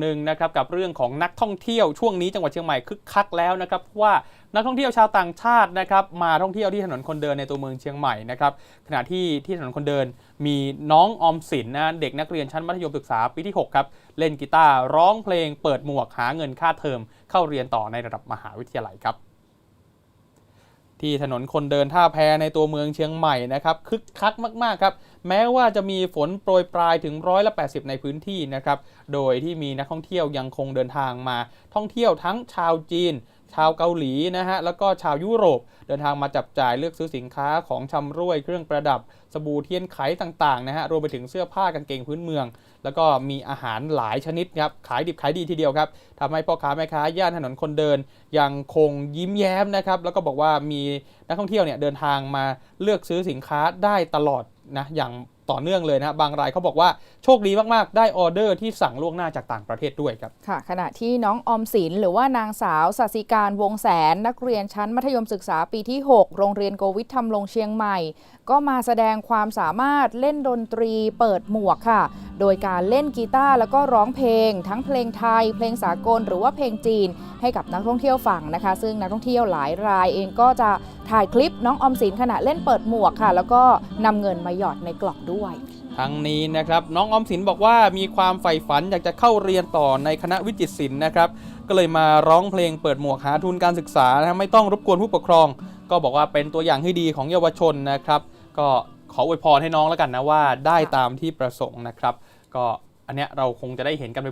หนึ่งนะครับกับเรื่องของนักท่องเที่ยวช่วงนี้จังหวัดเชียงใหม่คึกคักแล้วนะครับเพราะว่านักท่องเที่ยวชาวต่างชาตินะครับมาท่องเที่ยวที่ถนนคนเดินในตัวเมืองเชียงใหม่นะครับขณะที่ที่ถนนคนเดินมีน้องออมสินนะเด็กนักเรียนชั้นมัธยมศึกษาปีที่6ครับเล่นกีตาร์ร้องเพลงเปิดหมวกหาเงินค่าเทอมเข้าเรียนต่อในระดับมหาวิทยาลัยครับ ที่ถนนคนเดินท่าแพในตัวเมืองเชียงใหม่นะครับคึกคักมากๆครับแม้ว่าจะมีฝนโปรยปลายถึงร้อยละ80 ในพื้นที่นะครับโดยที่มีนักท่องเที่ยวยังคงเดินทางมาท่องเที่ยวทั้งชาวจีน ชาวเกาหลีนะฮะแล้วก็ชาวยุโรป เดินทางมาจับจ่ายเลือกซื้อสินค้าของชำร่วยเครื่องประดับ สบู่เทียนไขต่างๆนะฮะรวมไปถึงเสื้อผ้ากางเกงพื้นเมือง แล้วก็มีอาหารหลายชนิดครับขายดิบขายดีทีเดียวครับทำให้พ่อค้าแม่ค้าย่านถนนคนเดิน ยังคงยิ้มแย้มนะครับแล้วก็บอกว่ามีนักท่องเที่ยวเนี่ยเดินทางมาเลือกซื้อสินค้าได้ตลอดนะอย่าง ต่อเนื่องเลยนะบางรายเขาบอกว่าโชคดีมาก ๆ ได้ออเดอร์ที่สั่งล่วงหน้าจากต่างประเทศด้วยครับค่ะ ขณะที่น้องอมสินหรือว่านางสาวสัสิการวงแสน นักเรียนชั้นมัธยมศึกษาปีที่ 6 โรงเรียนโกวิทธรรมลงเชียงใหม่ ก็มาแสดงความสามารถเล่นดนตรีเปิดหมวกค่ะ โดยการเล่นกีตาร์แล้วก็ร้องเพลง ทั้งเพลงไทย เพลงสากล หรือว่าเพลงจีน ให้กับนักท่องเที่ยวฟังนะคะ ซึ่งนักท่องเที่ยวหลายรายเองก็จะถ่ายคลิปน้องออมสินขณะเล่นเปิดหมวกค่ะ แล้วก็นำเงินมาหยอดในกล่องด้วยทั้งนี้นะครับน้องออมสินบอกว่ามีความใฝ่ฝันอยากจะเข้าเรียนต่อในคณะวิจิตรศิลป์นะครับก็เลยมาร้องเพลงเปิดหมวกหาทุนการศึกษานะไม่ต้องรบกวนผู้ปกครอง ก็บอกว่าเป็นตัวอย่างที่ดีของเยาวชนนะครับ ก็ ขออวยพรให้น้องแล้วกันนะว่าได้ตามที่ประสงค์นะครับ ก็อันเนี้ยเราคงจะได้เห็นกัน